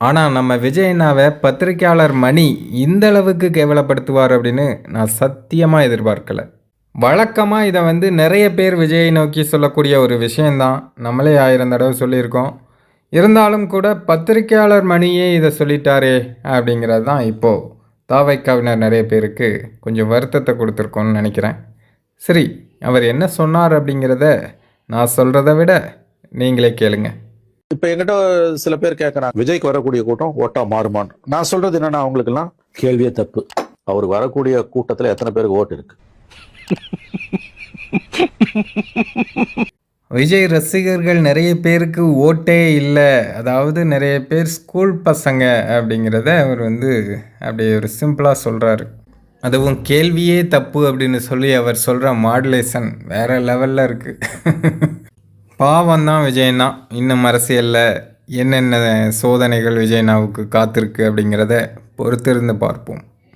ஆனால் நம்ம விஜயண்ணாவை பத்திரிக்கையாளர் மணி இந்த அளவுக்கு கேவலப்படுத்துவார் அப்படின்னு நான் சத்தியமாக எதிர்பார்க்கலை. வழக்கமாக இதை வந்து நிறைய பேர் விஜயை நோக்கி சொல்லக்கூடிய ஒரு விஷயந்தான். நம்மளே ஆயிரம் தடவை சொல்லியிருக்கோம். இருந்தாலும் கூட பத்திரிக்கையாளர் மணியே இதை சொல்லிட்டாரே அப்படிங்கிறது தான் இப்போது தாவைக்காவினர் நிறைய பேருக்கு கொஞ்சம் வருத்தத்தை கொடுத்துருக்கோன்னு நினைக்கிறேன். சரி அவர் என்ன சொன்னார் அப்படிங்கிறத நான் சொல்கிறத விட நீங்களே கேளுங்கள் இப்ப என்கிட்ட சில பேர் கேட்கறாங்க விஜய்க்கு வரக்கூடிய கூட்டம் ஓட்டா மாறுமான்னு. நான் சொல்றது என்னன்னா அவங்களுக்கெல்லாம் கேள்வியே தப்பு. அவருக்கு வரக்கூடிய கூட்டத்துல எத்தனை பேருக்கு ஓட்டு இருக்கு? விஜய் ரசிகர்கள் நிறைய பேருக்கு ஓட்டே இல்லை. அதாவது நிறைய பேர் ஸ்கூல் பசங்க அப்படிங்கிறத அவர் வந்து அப்படியே ஒரு சிம்பிளாக சொல்கிறாரு அதுவும் கேள்வியே தப்பு அப்படின்னு சொல்லி அவர் சொல்கிற மாடுலேஷன் வேறு லெவலில் இருக்குது பாவம் தான் விஜயண்ணா இன்னும் அரசியலில் என்னென்ன சோதனைகள் விஜயண்ணாவுக்கு காத்திருக்கு அப்படிங்கிறத பொறுத்திருந்து பார்ப்போம்.